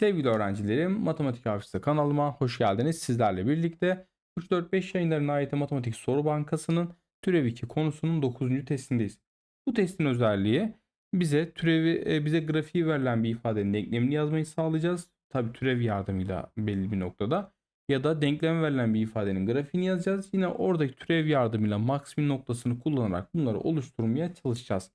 Sevgili öğrencilerim, Matematik Hafızası kanalıma hoş geldiniz. Sizlerle birlikte 3-4-5 yayınlarının AYT Matematik Soru Bankası'nın türev 2 konusunun 9. testindeyiz. Bu testin özelliği bize türevi e, bize grafiği verilen bir ifadenin denklemini yazmayı sağlayacağız. Tabi türev yardımıyla belli bir noktada ya da denklem verilen bir ifadenin grafiğini yazacağız. Yine oradaki türev yardımıyla maksimum noktasını kullanarak bunları oluşturmaya çalışacağız.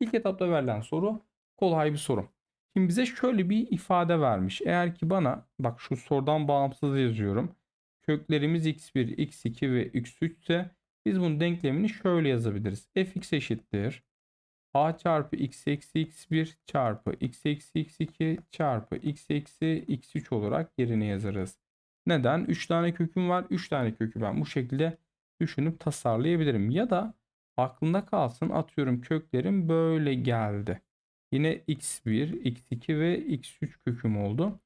İlk etapta verilen soru kolay bir soru. Şimdi bize şöyle bir ifade vermiş. Eğer ki bana bak şu sorudan bağımsız yazıyorum. Köklerimiz x1, x2 ve x3 ise biz bunun denklemini şöyle yazabiliriz. fx eşittir. a çarpı x eksi x1 çarpı x eksi x2 çarpı x eksi x3 olarak yerine yazarız. Neden? 3 tane köküm var. 3 tane kökü ben bu şekilde düşünüp tasarlayabilirim. Ya da aklında kalsın atıyorum köklerim böyle geldi. Yine x1, x2 ve x3 köküm oldu.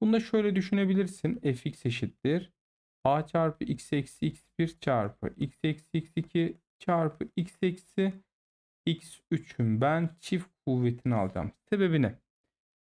Bunu da şöyle düşünebilirsin. fx eşittir. a çarpı x eksi x1 çarpı x eksi x2 çarpı x eksi x3'ün ben çift kuvvetini alacağım. Sebebi ne?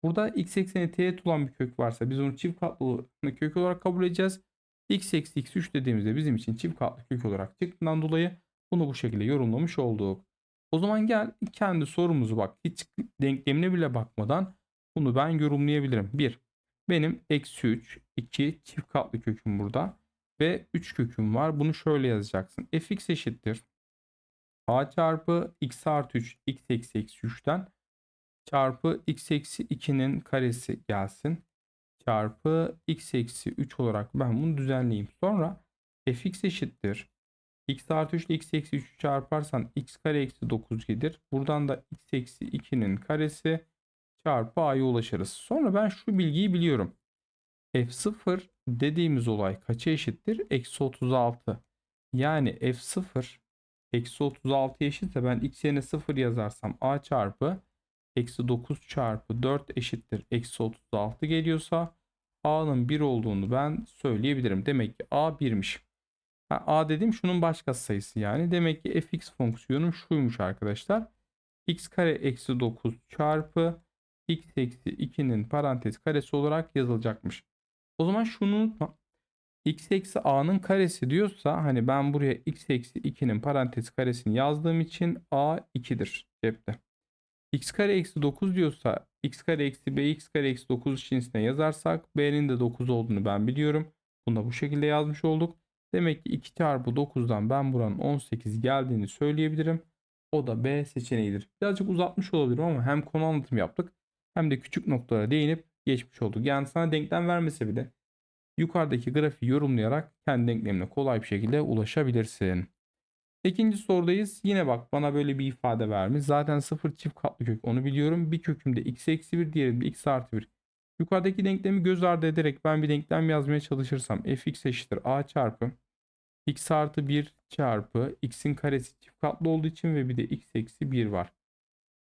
Burada x ekseni teğet olan bir kök varsa biz onu çift katlı kök olarak kabul edeceğiz. x eksi x3 dediğimizde bizim için çift katlı kök olarak çıktığından dolayı bunu bu şekilde yorumlamış olduk. O zaman gel kendi sorumuzu bak. Hiç denklemine bile bakmadan bunu ben yorumlayabilirim. 1. Benim eksi 3, 2 çift katlı köküm burada. Ve 3 köküm var. Bunu şöyle yazacaksın. fx eşittir. a çarpı x artı 3 x eksi eksi 3'ten çarpı x eksi 2'nin karesi gelsin. Çarpı x eksi 3 olarak ben bunu düzenleyeyim. Sonra fx eşittir x artı 3 ile x eksi 3 çarparsan x kare eksi 9 gelir. Buradan da x eksi 2'nin karesi çarpı a'ya ulaşırız. Sonra ben şu bilgiyi biliyorum. f0 dediğimiz olay kaça eşittir? Eksi 36. Yani f0 eksi 36 eşitse ben x yerine 0 yazarsam a çarpı eksi 9 çarpı 4 eşittir. Eksi 36 geliyorsa a'nın 1 olduğunu ben söyleyebilirim. Demek ki a 1'miş. A dediğim şunun başka sayısı yani. Demek ki fx fonksiyonu şuymuş arkadaşlar. x kare eksi 9 çarpı x eksi 2'nin parantez karesi olarak yazılacakmış. O zaman şunu unutma. x eksi a'nın karesi diyorsa hani ben buraya x eksi 2'nin parantez karesini yazdığım için a 2'dir cepte. x kare eksi 9 diyorsa x kare eksi b x kare eksi 9 içerisine yazarsak b'nin de 9 olduğunu ben biliyorum. Bunu da bu şekilde yazmış olduk. Demek ki 2 çarpı 9'dan ben buranın 18 geldiğini söyleyebilirim. O da B seçeneğidir. Birazcık uzatmış olabilirim ama hem konu anlatım yaptık hem de küçük noktalara değinip geçmiş olduk. Yani sana denklem vermese bile yukarıdaki grafiği yorumlayarak kendi denklemine kolay bir şekilde ulaşabilirsin. İkinci sorudayız. Yine bak bana böyle bir ifade vermiş. Zaten 0 çift katlı kök onu biliyorum. Bir kökümde x eksi 1 diğerinde x artı 1. Yukarıdaki denklemi göz ardı ederek ben bir denklem yazmaya çalışırsam fx eşittir a çarpı x artı 1 çarpı x'in karesi çift katlı olduğu için ve bir de x eksi 1 var.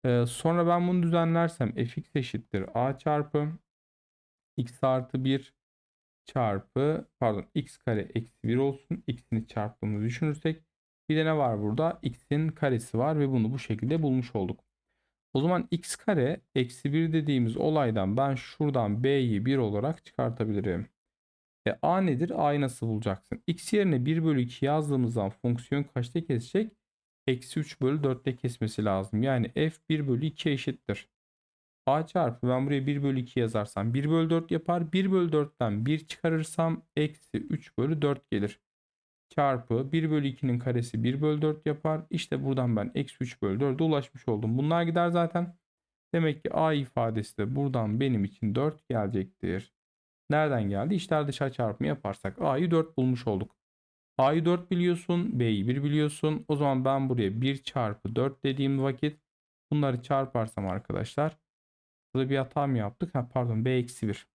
Ee, sonra ben bunu düzenlersem fx eşittir a çarpı x artı 1 çarpı pardon x kare eksi 1 olsun. x'ini çarptığımızı düşünürsek bir de ne var burada? x'in karesi var ve bunu bu şekilde bulmuş olduk. O zaman x kare eksi 1 dediğimiz olaydan ben şuradan b'yi 1 olarak çıkartabilirim. E a nedir? A'yı nasıl bulacaksın? x yerine 1 bölü 2 yazdığımızdan fonksiyon kaçta kesecek? Eksi 3 bölü 4'te kesmesi lazım. Yani f 1 bölü 2 eşittir. a çarpı ben buraya 1 bölü 2 yazarsam 1 bölü 4 yapar. 1 bölü 4'ten 1 çıkarırsam eksi 3 bölü 4 gelir çarpı 1 bölü 2'nin karesi 1 bölü 4 yapar. İşte buradan ben eksi 3 bölü 4'e ulaşmış oldum. Bunlar gider zaten. Demek ki a ifadesi de buradan benim için 4 gelecektir. Nereden geldi? İşler dışa çarpımı yaparsak a'yı 4 bulmuş olduk. a'yı 4 biliyorsun. b'yi 1 biliyorsun. O zaman ben buraya 1 çarpı 4 dediğim vakit bunları çarparsam arkadaşlar burada bir hata mı yaptık? Ha, pardon b eksi 1.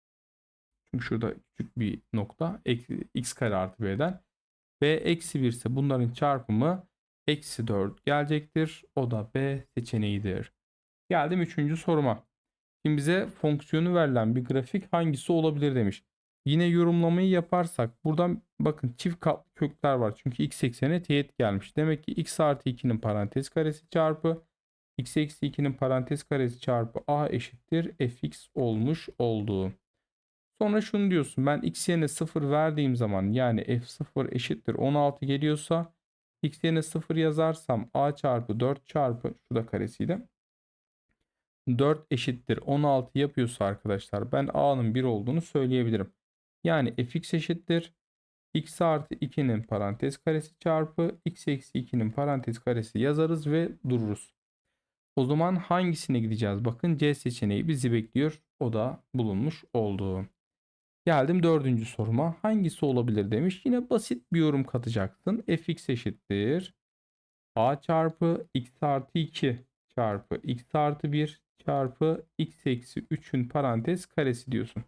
Çünkü şurada küçük bir nokta. x kare artı b'den b eksi 1 ise bunların çarpımı eksi 4 gelecektir. O da B seçeneğidir. Geldim 3. soruma. Şimdi bize fonksiyonu verilen bir grafik hangisi olabilir demiş. Yine yorumlamayı yaparsak buradan bakın çift katlı kökler var. Çünkü x eksene teğet gelmiş. Demek ki x artı 2'nin parantez karesi çarpı x eksi 2'nin parantez karesi çarpı a eşittir fx olmuş oldu. Sonra şunu diyorsun ben x yerine 0 verdiğim zaman yani f0 eşittir 16 geliyorsa x yerine 0 yazarsam a çarpı 4 çarpı şu da karesiydi. 4 eşittir 16 yapıyorsa arkadaşlar ben a'nın 1 olduğunu söyleyebilirim. Yani fx eşittir x artı 2'nin parantez karesi çarpı x eksi 2'nin parantez karesi yazarız ve dururuz. O zaman hangisine gideceğiz? Bakın C seçeneği bizi bekliyor. O da bulunmuş oldu. Geldim dördüncü soruma. Hangisi olabilir demiş. Yine basit bir yorum katacaksın. fx eşittir. a çarpı x artı 2 çarpı x artı 1 çarpı x eksi 3'ün parantez karesi diyorsun.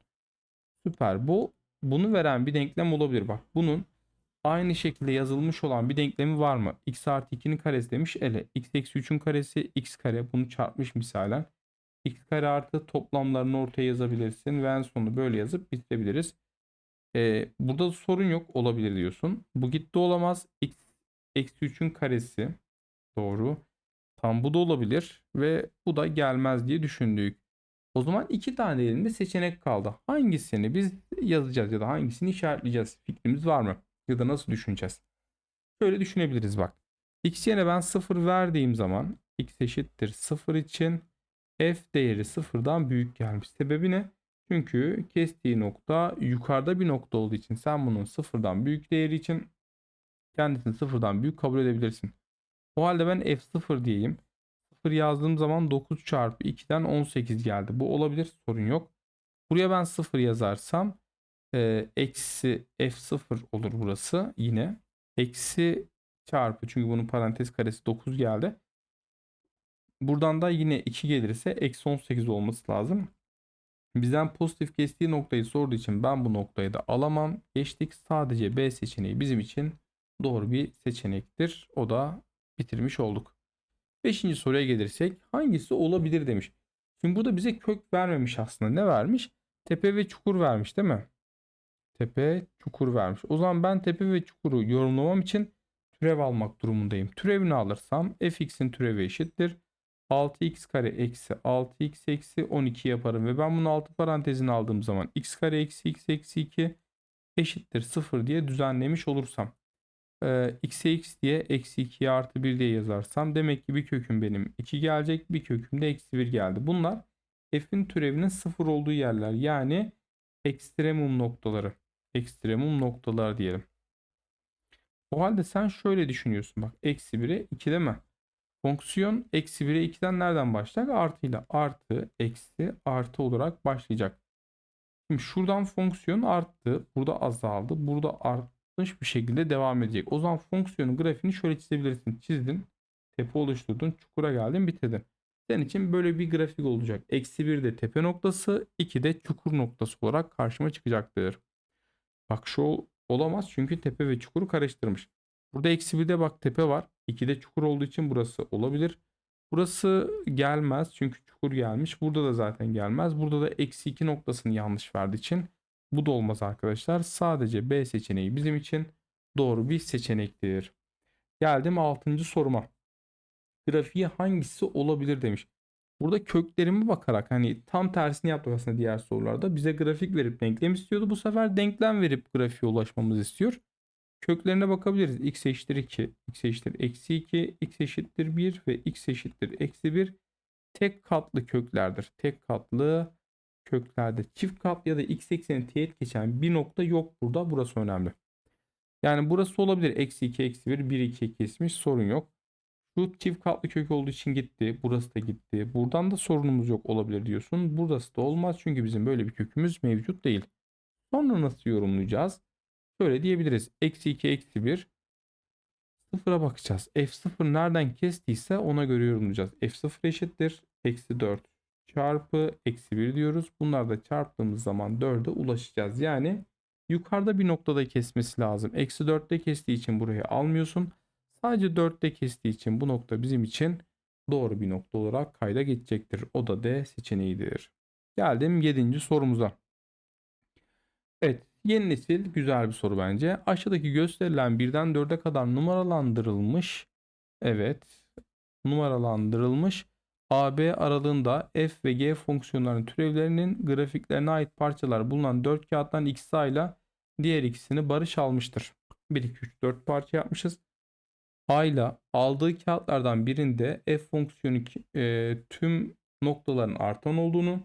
Süper. Bu bunu veren bir denklem olabilir. Bak bunun aynı şekilde yazılmış olan bir denklemi var mı? x artı 2'nin karesi demiş. Ele x eksi 3'ün karesi x kare. Bunu çarpmış misalen. X kare artı toplamlarını ortaya yazabilirsin. Ve en sonunu böyle yazıp bitirebiliriz. Ee, burada sorun yok. Olabilir diyorsun. Bu gitti olamaz. x eksi 3'ün karesi. Doğru. Tam bu da olabilir. Ve bu da gelmez diye düşündük. O zaman iki tane elimde seçenek kaldı. Hangisini biz yazacağız ya da hangisini işaretleyeceğiz? Fikrimiz var mı? Ya da nasıl düşüneceğiz? Şöyle düşünebiliriz bak. X yerine ben 0 verdiğim zaman x eşittir 0 için f değeri sıfırdan büyük gelmiş. Sebebi ne? Çünkü kestiği nokta yukarıda bir nokta olduğu için sen bunun sıfırdan büyük değeri için kendisini sıfırdan büyük kabul edebilirsin. O halde ben f0 diyeyim. 0 yazdığım zaman 9 çarpı 2'den 18 geldi. Bu olabilir sorun yok. Buraya ben 0 yazarsam e, eksi f0 olur burası yine. Eksi çarpı çünkü bunun parantez karesi 9 geldi. Buradan da yine 2 gelirse eksi 18 olması lazım. Bizden pozitif kestiği noktayı sorduğu için ben bu noktayı da alamam. Geçtik sadece B seçeneği bizim için doğru bir seçenektir. O da bitirmiş olduk. Beşinci soruya gelirsek hangisi olabilir demiş. Şimdi burada bize kök vermemiş aslında. Ne vermiş? Tepe ve çukur vermiş değil mi? Tepe, çukur vermiş. O zaman ben tepe ve çukuru yorumlamam için türev almak durumundayım. Türevini alırsam fx'in türevi eşittir. 6x kare eksi 6x eksi 12 yaparım. Ve ben bunu altı parantezine aldığım zaman x kare eksi x eksi 2 eşittir 0 diye düzenlemiş olursam e, x'e x diye eksi 2'ye artı 1 diye yazarsam demek ki bir köküm benim 2 gelecek bir köküm de eksi 1 geldi. Bunlar f'in türevinin 0 olduğu yerler yani ekstremum noktaları. Ekstremum noktalar diyelim. O halde sen şöyle düşünüyorsun bak eksi 1'e 2 değil mi? Fonksiyon eksi 1'e 2'den nereden başlayacak? Artıyla artı eksi artı olarak başlayacak. Şimdi şuradan fonksiyon arttı. Burada azaldı. Burada artmış bir şekilde devam edecek. O zaman fonksiyonun grafiğini şöyle çizebilirsin. Çizdin. Tepe oluşturdun. Çukura geldin bitirdin. Senin için böyle bir grafik olacak. Eksi 1 de tepe noktası. 2 de çukur noktası olarak karşıma çıkacaktır. Bak şu olamaz çünkü tepe ve çukuru karıştırmış. Burada eksi 1'de bak tepe var. 2'de çukur olduğu için burası olabilir. Burası gelmez çünkü çukur gelmiş. Burada da zaten gelmez. Burada da eksi 2 noktasını yanlış verdiği için bu da olmaz arkadaşlar. Sadece B seçeneği bizim için doğru bir seçenektir. Geldim 6. soruma. Grafiği hangisi olabilir demiş. Burada köklerime bakarak hani tam tersini yaptık aslında diğer sorularda. Bize grafik verip denklem istiyordu. Bu sefer denklem verip grafiğe ulaşmamızı istiyor. Köklerine bakabiliriz. x eşittir 2, x eşittir eksi 2, x eşittir 1 ve x eşittir eksi 1 tek katlı köklerdir. Tek katlı köklerde çift katlı ya da x ekseni teğet geçen bir nokta yok burada. Burası önemli. Yani burası olabilir. Eksi 2, eksi 1, 1, 2 kesmiş sorun yok. Şu çift katlı kök olduğu için gitti. Burası da gitti. Buradan da sorunumuz yok olabilir diyorsun. Burası da olmaz çünkü bizim böyle bir kökümüz mevcut değil. Sonra nasıl yorumlayacağız? Şöyle diyebiliriz. Eksi 2 eksi 1 sıfıra bakacağız. F0 nereden kestiyse ona göre yorumlayacağız. F0 eşittir. Eksi 4 çarpı eksi 1 diyoruz. Bunlar da çarptığımız zaman 4'e ulaşacağız. Yani yukarıda bir noktada kesmesi lazım. Eksi 4'te kestiği için burayı almıyorsun. Sadece 4'te kestiği için bu nokta bizim için doğru bir nokta olarak kayda geçecektir. O da D seçeneğidir. Geldim 7. sorumuza. Evet yeni nesil güzel bir soru bence. Aşağıdaki gösterilen birden 4'e kadar numaralandırılmış. Evet numaralandırılmış AB aralığında f ve g fonksiyonlarının türevlerinin grafiklerine ait parçalar bulunan 4 kağıttan ikisi A ile diğer ikisini Barış almıştır. 1, 2, 3, 4 parça yapmışız. A ile aldığı kağıtlardan birinde f fonksiyonu e, tüm noktaların artan olduğunu,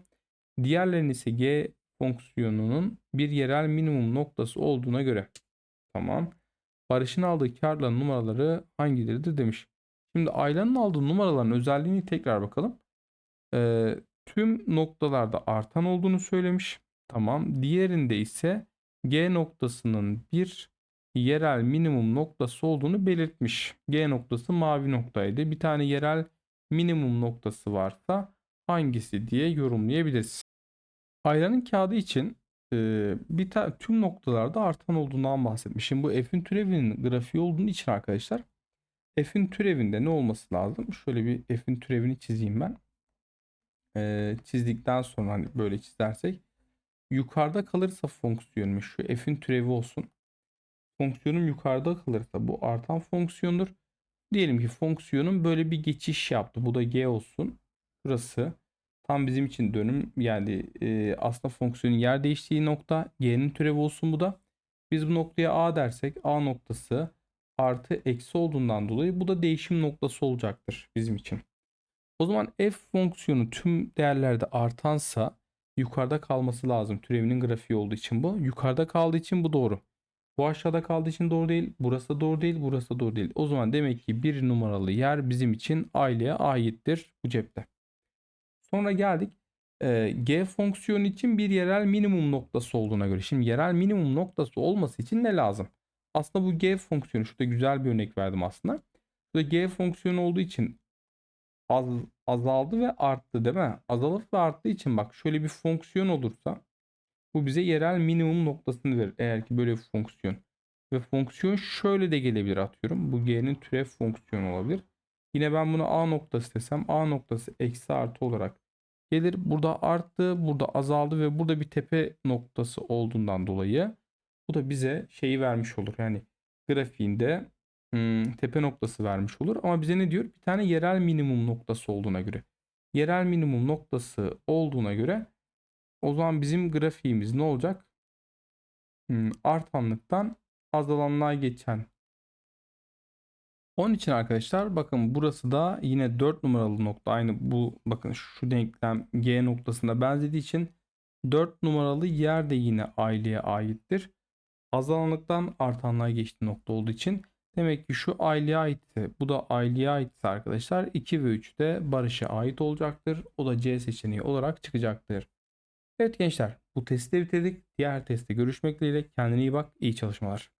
diğerlerinin ise g fonksiyonunun bir yerel minimum noktası olduğuna göre. Tamam. Barış'ın aldığı kağıtların numaraları hangileridir demiş. Şimdi Ayla'nın aldığı numaraların özelliğini tekrar bakalım. Ee, tüm noktalarda artan olduğunu söylemiş. Tamam. Diğerinde ise G noktasının bir yerel minimum noktası olduğunu belirtmiş. G noktası mavi noktaydı. Bir tane yerel minimum noktası varsa hangisi diye yorumlayabiliriz. Ayla'nın kağıdı için e, bir ta- tüm noktalarda artan olduğundan bahsetmişim. Bu f'in türevinin grafiği olduğu için arkadaşlar f'in türevinde ne olması lazım? Şöyle bir f'in türevini çizeyim ben. E, çizdikten sonra hani böyle çizersek yukarıda kalırsa fonksiyonum şu f'in türevi olsun. Fonksiyonum yukarıda kalırsa bu artan fonksiyondur. Diyelim ki fonksiyonum böyle bir geçiş yaptı. Bu da g olsun. Burası tam bizim için dönüm yani e, aslında fonksiyonun yer değiştiği nokta g'nin türevi olsun bu da. Biz bu noktaya a dersek a noktası artı eksi olduğundan dolayı bu da değişim noktası olacaktır bizim için. O zaman f fonksiyonu tüm değerlerde artansa yukarıda kalması lazım. Türevinin grafiği olduğu için bu. Yukarıda kaldığı için bu doğru. Bu aşağıda kaldığı için doğru değil. Burası da doğru değil. Burası da doğru değil. O zaman demek ki bir numaralı yer bizim için aileye aittir bu cepte. Sonra geldik. G fonksiyonu için bir yerel minimum noktası olduğuna göre. Şimdi yerel minimum noktası olması için ne lazım? Aslında bu G fonksiyonu. Şurada güzel bir örnek verdim aslında. Burada G fonksiyonu olduğu için az, azaldı ve arttı değil mi? Azalıp ve arttığı için bak şöyle bir fonksiyon olursa bu bize yerel minimum noktasını verir. Eğer ki böyle bir fonksiyon. Ve fonksiyon şöyle de gelebilir atıyorum. Bu G'nin türev fonksiyonu olabilir. Yine ben bunu A noktası desem A noktası eksi artı olarak gelir. Burada arttı, burada azaldı ve burada bir tepe noktası olduğundan dolayı bu da bize şeyi vermiş olur. Yani grafiğinde hmm, tepe noktası vermiş olur. Ama bize ne diyor? Bir tane yerel minimum noktası olduğuna göre. Yerel minimum noktası olduğuna göre o zaman bizim grafiğimiz ne olacak? Hmm, artanlıktan azalanlığa geçen. Onun için arkadaşlar bakın burası da yine 4 numaralı nokta. Aynı bu bakın şu denklem G noktasına benzediği için 4 numaralı yer de yine aileye aittir. Azalanlıktan artanlığa geçtiği nokta olduğu için demek ki şu aileye aitti. Bu da aileye aitse arkadaşlar 2 ve 3 de Barış'a ait olacaktır. O da C seçeneği olarak çıkacaktır. Evet gençler bu testi bitirdik. Diğer testte görüşmek dileğiyle. Kendine iyi bak. İyi çalışmalar.